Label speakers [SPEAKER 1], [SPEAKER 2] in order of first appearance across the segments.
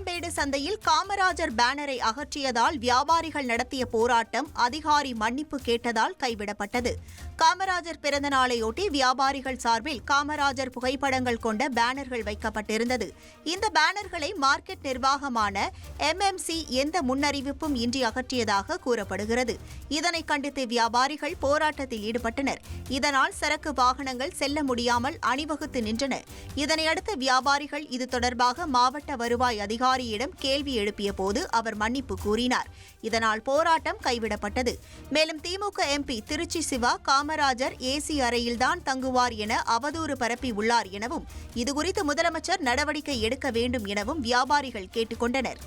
[SPEAKER 1] கோயம்பேடு சந்தையில் காமராஜர் பேனரை அகற்றியதால் வியாபாரிகள் நடத்திய போராட்டம் அதிகாரி மன்னிப்பு கேட்டதால் கைவிடப்பட்டது. காமராஜர் பிறந்த நாளையொட்டி வியாபாரிகள் சார்பில் காமராஜர் புகைப்படங்கள் கொண்ட பேனர்கள் வைக்கப்பட்டிருந்தது. இந்த பேனர்களை மார்க்கெட் நிர்வாகமான எம்எம்சி எந்த முன்னறிவிப்பும் இன்றி அகற்றியதாக கூறப்படுகிறது. இதனை கண்டித்து வியாபாரிகள் போராட்டத்தில் ஈடுபட்டனர். இதனால் சரக்கு வாகனங்கள் செல்ல முடியாமல் அணிவகுத்து நின்றன. இதனையடுத்து வியாபாரிகள் இது தொடர்பாக மாவட்ட வருவாய் அதிகாரி அதிகாரியிடம் கேள்வி எழுப்பிய போது அவர் மன்னிப்பு கூறினார். இதனால் போராட்டம் கைவிடப்பட்டது. மேலும் திமுக எம்பி திருச்சி சிவா காமராஜர் ஏசி அறையில்தான் தங்குவார் என அவதூறு பரப்பி உள்ளார் எனவும் இதுகுறித்து முதலமைச்சர் நடவடிக்கை எடுக்க வேண்டும் எனவும் வியாபாரிகள் கேட்டுக்கொண்டனர்.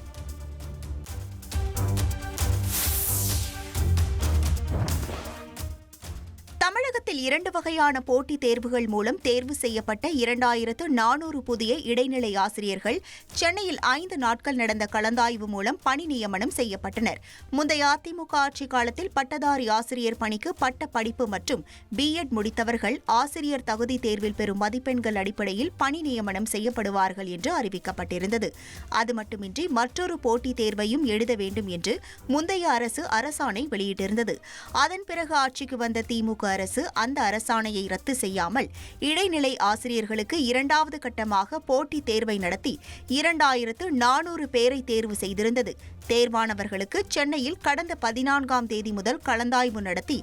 [SPEAKER 1] தமிழகத்தில் இரண்டு வகையான போட்டித் தேர்வுகள் மூலம் தேர்வு செய்யப்பட்ட இரண்டாயிரத்து நானூறு புதிய இடைநிலை ஆசிரியர்கள் சென்னையில் ஐந்து நாட்கள் நடந்த கலந்தாய்வு மூலம் பணி நியமனம் செய்யப்பட்டனர். முந்தைய அதிமுக ஆட்சி காலத்தில் பட்டதாரி ஆசிரியர் பணிக்கு பட்ட படிப்பு மற்றும் பிஎட் முடித்தவர்கள் ஆசிரியர் தகுதி தேர்வில் பெறும் மதிப்பெண்கள் அடிப்படையில் பணி நியமனம் செய்யப்படுவார்கள் என்று அறிவிக்கப்பட்டிருந்தது. அது மட்டுமின்றி மற்றொரு போட்டித் தேர்வையும் எழுத வேண்டும் என்று முந்தைய அரசு அரசாணை வெளியிட்டிருந்தது. அதன் பிறகு ஆட்சிக்கு வந்த திமுக அரசு அந்த அரசாணையை ரத்து செய்யாமல் இடைநிலை ஆசிரியர்களுக்கு இரண்டாவது கட்டமாக போட்டித் தேர்வை நடத்தி இரண்டாயிரத்து நானூறு பேரை தேர்வு செய்திருந்தது. தேர்வானவர்களுக்கு சென்னையில் கடந்த பதினான்காம் தேதி முதல் கலந்தாய்வு நடத்தி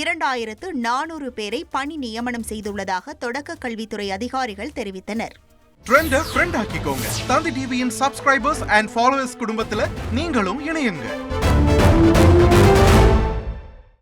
[SPEAKER 1] இரண்டாயிரத்து நானூறு பேரை பணி நியமனம் செய்துள்ளதாக தொடக்க கல்வித்துறை அதிகாரிகள் தெரிவித்தனர்.
[SPEAKER 2] ட்ரெண்ட ஃப்ரெண்ட் ஆக்கிக்கோங்க. தந்தி டிவியின் சப்ஸ்கிரைபர்ஸ் அண்ட் ஃபாலோவர்ஸ் குடும்பத்துல நீங்களும் இணையுங்க.